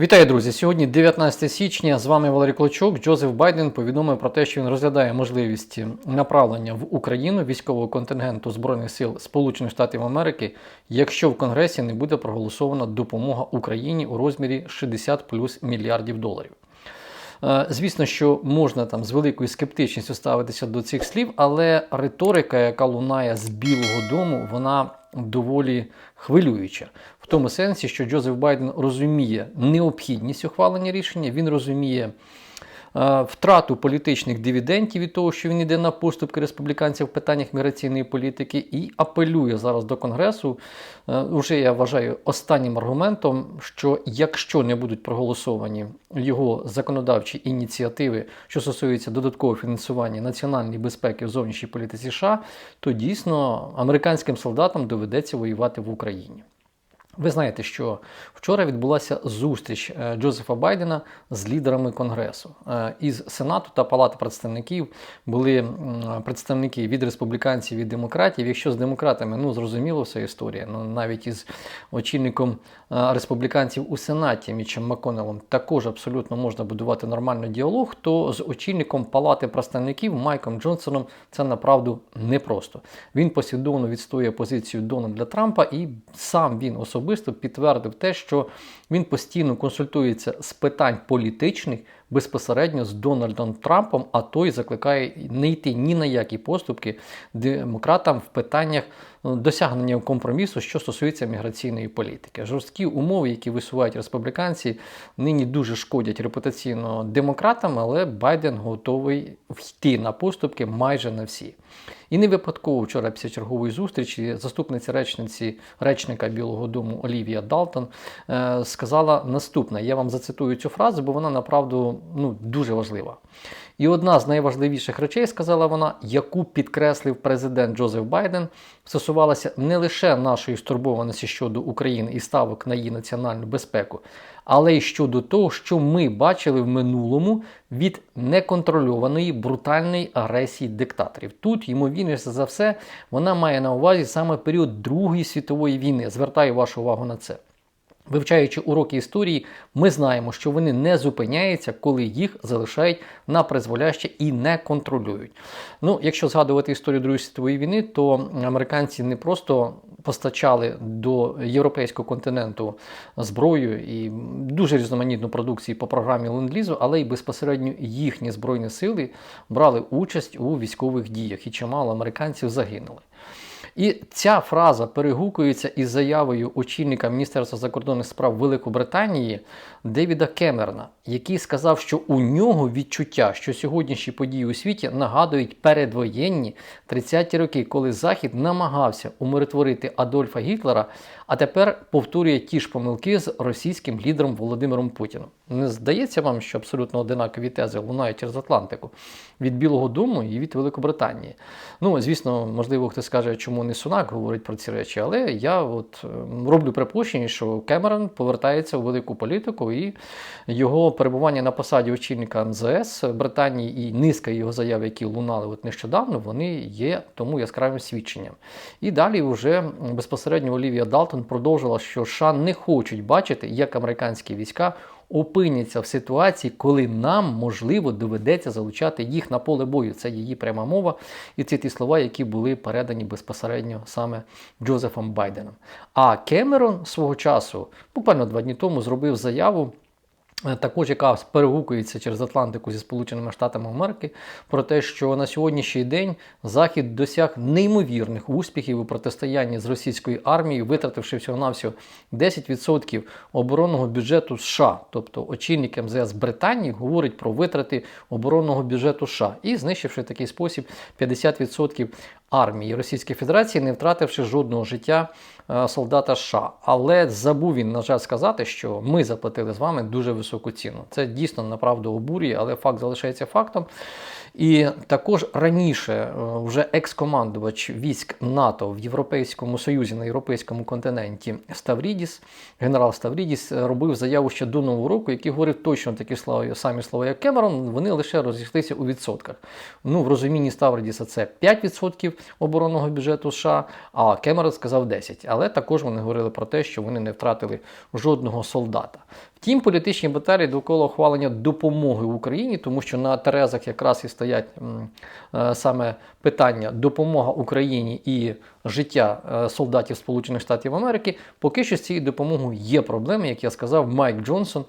Вітаю, друзі! Сьогодні 19 січня. З вами Валерій Клочок. Джозеф Байден повідомив про те, що він розглядає можливість направлення в Україну військового контингенту Збройних сил Сполучених Штатів Америки, якщо в Конгресі не буде проголосована допомога Україні у розмірі 60 плюс мільярдів доларів. Е, Звісно, що можна там з великою скептичністю ставитися до цих слів, але риторика, яка лунає з Білого Дому, вона доволі хвилююча. Тому сенсі, що Джозеф Байден розуміє необхідність ухвалення рішення, він розуміє е, втрату політичних дивідендів від того, що він йде на поступки республіканців в питаннях міграційної політики, і апелює зараз до Конгресу. е, Уже я вважаю останнім аргументом, що якщо не будуть проголосовані його законодавчі ініціативи, що стосуються додаткового фінансування національної безпеки в зовнішній політиці США, то дійсно американським солдатам доведеться воювати в Україні. Ви знаєте, що вчора відбулася зустріч е, Джозефа Байдена з лідерами Конгресу. Е, Із Сенату та Палати представників були представники від республіканців і демократів. Якщо з демократами, ну зрозуміло вся історія. Ну навіть із очільником е, республіканців у Сенаті Мічем Маконелом також абсолютно можна будувати нормальний діалог. То з очільником Палати представників Майком Джонсоном це направду непросто. Він послідовно відстоює позицію Дональда Трампа, і сам він особисто підтвердив те, що він постійно консультується з питань політичних безпосередньо з Дональдом Трампом, а той закликає не йти ні на які поступки демократам в питаннях ну, досягнення компромісу, що стосується міграційної політики. Жорсткі умови, які висувають республіканці, нині дуже шкодять репутаційно демократам, але Байден готовий йти на поступки майже на всі. І не випадково вчора після чергової зустрічі заступниця речниці речника Білого Дому Олівія Далтон е, сказала наступне. Я вам зацитую цю фразу, бо вона направду ну, дуже важлива. І одна з найважливіших речей, сказала вона, яку підкреслив президент Джозеф Байден, стосувалася не лише нашої стурбованості щодо України і ставок на її національну безпеку, але й щодо того, що ми бачили в минулому від неконтрольованої брутальної агресії диктаторів. Тут, ймовірніше за все, вона має на увазі саме період Другої світової війни. Звертаю вашу увагу на це. Вивчаючи уроки історії, ми знаємо, що вони не зупиняються, коли їх залишають на призволяще і не контролюють. Ну, якщо згадувати історію Другої світової війни, то американці не просто постачали до європейського континенту зброю і дуже різноманітну продукцію по програмі Ленд-Лізу, але й безпосередньо їхні збройні сили брали участь у військових діях, і чимало американців загинули. І ця фраза перегукується із заявою очільника Міністерства закордонних справ Великобританії Девіда Кемерона, який сказав, що у нього відчуття, що сьогоднішні події у світі нагадують передвоєнні 30-ті роки, коли Захід намагався умиротворити Адольфа Гітлера, а тепер повторює ті ж помилки з російським лідером Володимиром Путіном. Не здається вам, що абсолютно одинакові тези лунають через Атлантику від Білого Дому і від Великобританії. Ну, звісно, можливо, хтось скаже, чому не Сунак говорить про ці речі, але я от е, роблю припущення, що Кемерон повертається у велику політику і його перебування на посаді очільника МЗС Британії і низка його заяв, які лунали от нещодавно, вони є тому яскравим свідченням. І далі вже безпосередньо Олівія Далтон продовжила, що США не хочуть бачити, як американські війська опиняться в ситуації, коли нам можливо доведеться залучати їх на поле бою. Це її пряма мова, і це ті слова, які були передані безпосередньо саме Джозефом Байденом. А Кемерон свого часу, буквально два дні тому, зробив заяву. Е, Також яка перегукується через Атлантику зі Сполученими Штатами Америки про те, що на сьогоднішній день Захід досяг неймовірних успіхів у протистоянні з російською армією, витративши всього-навсього 10% оборонного бюджету США. Тобто очільник МЗС Британії говорить про витрати оборонного бюджету США і знищивши в такий спосіб 50% армії Російської Федерації, не втративши жодного життя е, солдата США. Але забув він, на жаль, сказати, що ми заплатили з вами дуже високу ціну. Це дійсно направду обурює, але факт залишається фактом. І також раніше е, вже екс-командувач військ НАТО в Європейському Союзі на європейському континенті Ставрідіс, генерал Ставрідіс, е, робив заяву ще до нового року, який говорив точно такі слова, самі слова, як Кемерон, вони лише розійшлися у відсотках. Ну, в розумінні Ставрідіса це 5% оборонного бюджету США, а Кемерон сказав 10%. Але також вони говорили про те, що вони не втратили жодного солдата. Втім, політичні баталії довкола ухвалення допомоги Україні, тому що на Терезах якраз і стоять е, саме питання допомога Україні і життя е, солдатів Сполучених Штатів Америки. Поки що з цією допомогою є проблеми, як я сказав, Майк Джонсон.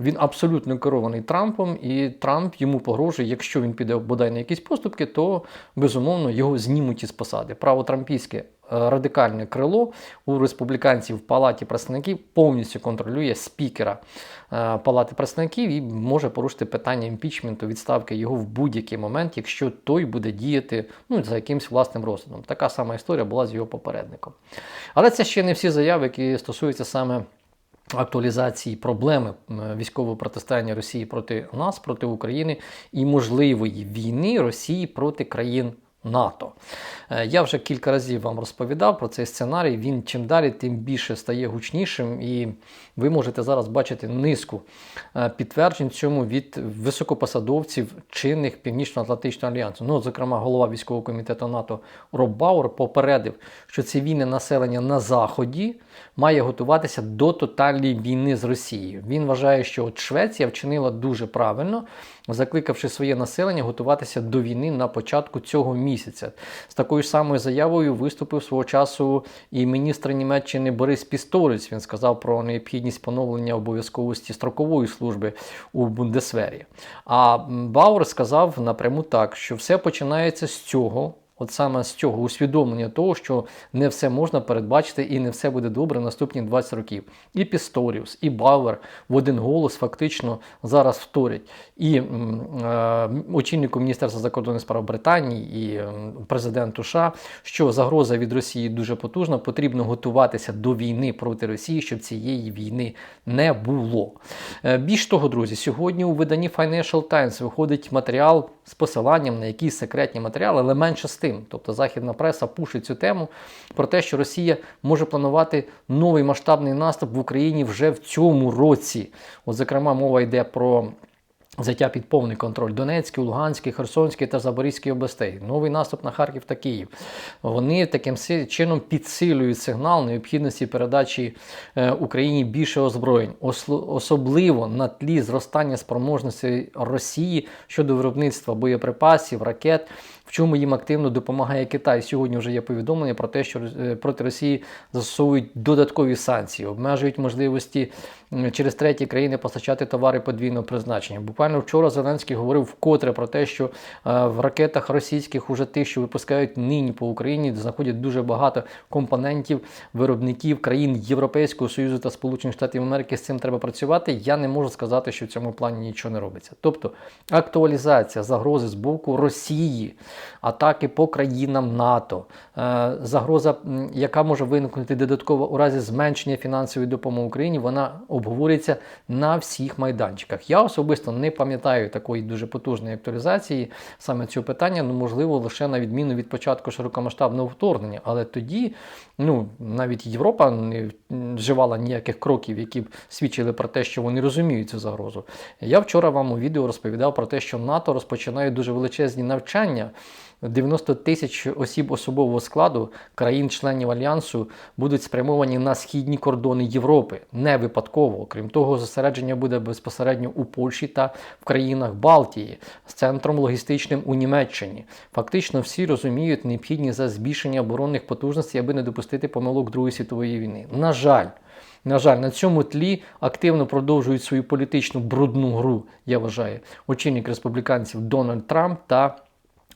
Він абсолютно керований Трампом, і Трамп йому погрожує, якщо він піде бодай на якісь поступки, то безумовно його знімуть із посади. Право трампійське радикальне крило у республіканців в палаті представників повністю контролює спікера е, палати представників і може порушити питання імпічменту, відставки його в будь-який момент, якщо той буде діяти ну, за якимсь власним розсудом. Така сама історія була з його попередником. Але це ще не всі заяви, які стосуються саме. Актуалізації проблеми військового протистояння Росії проти нас, проти України і можливої війни Росії проти країн НАТО. Е, Я вже кілька разів вам розповідав про цей сценарій. Він чим далі, тим більше стає гучнішим, і ви можете зараз бачити низку е, підтверджень цьому від високопосадовців чинних Північно-Атлантичного альянсу. Ну, зокрема, голова військового комітету НАТО Роб Бауер попередив, що цивільне населення на заході має готуватися до тотальної війни з Росією. Він вважає, що от Швеція вчинила дуже правильно, закликавши своє населення готуватися до війни на початку цього місяця. З такою ж самою заявою виступив свого часу і міністр Німеччини Борис Пісторець. Він сказав про необхідність поновлення обов'язковості строкової служби у Бундесвері. А Бауер сказав напряму так, що все починається з цього. От саме з цього усвідомлення того, що не все можна передбачити і не все буде добре наступні 20 років. І Пісторіус, і Бауер в один голос фактично зараз вторять. І е, очільнику Міністерства закордонних справ Британії і президенту США, що загроза від Росії дуже потужна, потрібно готуватися до війни проти Росії, щоб цієї війни не було. Е, Більш того, друзі, сьогодні у виданні Financial Times виходить матеріал з посиланням на якісь секретні матеріали, але менше з тим. Тобто західна преса пушить цю тему про те, що Росія може планувати новий масштабний наступ в Україні вже в цьому році. От, зокрема, мова йде про. Взяття під повний контроль Донецької, Луганської, Херсонської та Запорізької областей. Новий наступ на Харків та Київ. Вони таким чином підсилюють сигнал необхідності передачі е, Україні більше озброєнь, особливо на тлі зростання спроможності Росії щодо виробництва боєприпасів, ракет. В чому їм активно допомагає Китай. Сьогодні вже є повідомлення про те, що е, проти Росії застосовують додаткові санкції, обмежують можливості через треті країни постачати товари подвійного призначення. Буквально вчора Зеленський говорив вкотре про те, що е, в ракетах російських уже тих, що випускають нині по Україні, знаходять дуже багато компонентів виробників країн Європейського Союзу та Сполучених Штатів Америки. З цим треба працювати. Я не можу сказати, що в цьому плані нічого не робиться. Тобто актуалізація загрози з боку Росії, атаки по країнам НАТО, е, загроза, яка може виникнути додатково у разі зменшення фінансової допомоги Україні, вона обговорюється на всіх майданчиках. Я особисто не пам'ятаю такої дуже потужної актуалізації саме цього питання, ну можливо, лише на відміну від початку широкомасштабного вторгнення. Але тоді, ну навіть Європа не вживала ніяких кроків, які б свідчили про те, що вони розуміють цю загрозу. Я вчора вам у відео розповідав про те, що НАТО розпочинає дуже величезні навчання. 90 тисяч осіб особового складу країн-членів альянсу будуть спрямовані на східні кордони Європи. Не випадково. Крім того, зосередження буде безпосередньо у Польщі та в країнах Балтії з центром логістичним у Німеччині. Фактично всі розуміють необхідність за збільшення оборонних потужностей, аби не допустити помилок Другої світової війни. На жаль. На жаль, на цьому тлі активно продовжують свою політичну брудну гру, я вважаю, очільник республіканців Дональд Трамп та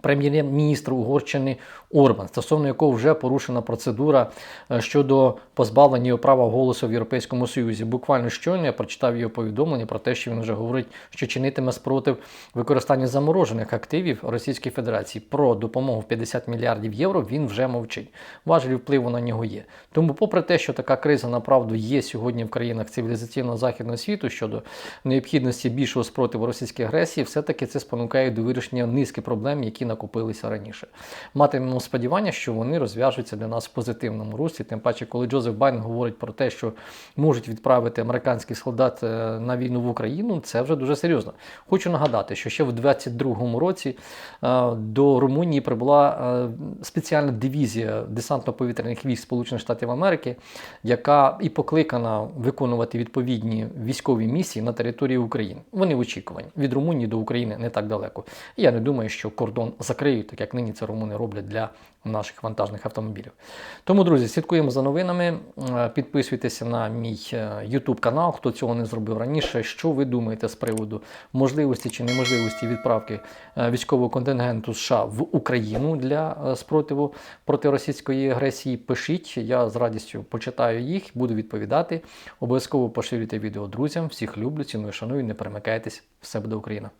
прем'єр-міністр Угорщини Орбан, стосовно якого вже порушена процедура е, щодо позбавлення його права голосу в Європейському Союзі. Буквально щойно я прочитав його повідомлення про те, що він вже говорить, що чинитиме спротив використання заморожених активів Російської Федерації про допомогу в 50 мільярдів євро. Він вже мовчить. Важелі впливу на нього є. Тому, попри те, що така криза направду є сьогодні в країнах цивілізаційного західного світу щодо необхідності більшого спротиву російській агресії, все-таки це спонукає до вирішення низки проблем, які накопилися раніше. Матимемо сподівання, що вони розв'яжуться для нас в позитивному руслі. Тим паче, коли Джозеф Байден говорить про те, що можуть відправити американських солдат е, на війну в Україну, це вже дуже серйозно. Хочу нагадати, що ще в 22-му році е, до Румунії прибула е, спеціальна дивізія десантно-повітряних військ Сполучених Штатів Америки, яка і покликана виконувати відповідні військові місії на території України. Вони в очікуванні. Від Румунії до України не так далеко. Я не думаю, що кордон закриють, так як нині це румуни роблять для наших вантажних автомобілів. Тому, друзі, слідкуємо за новинами. Е, Підписуйтеся на мій е, YouTube канал, хто цього не зробив раніше. Що ви думаєте з приводу можливості чи неможливості відправки е, військового контингенту США в Україну для спротиву проти російської агресії? Пишіть, я з радістю почитаю їх, буду відповідати. Обов'язково поширюйте відео друзям. Всіх люблю, ціную, шаную, не перемикайтесь. Все буде Україна!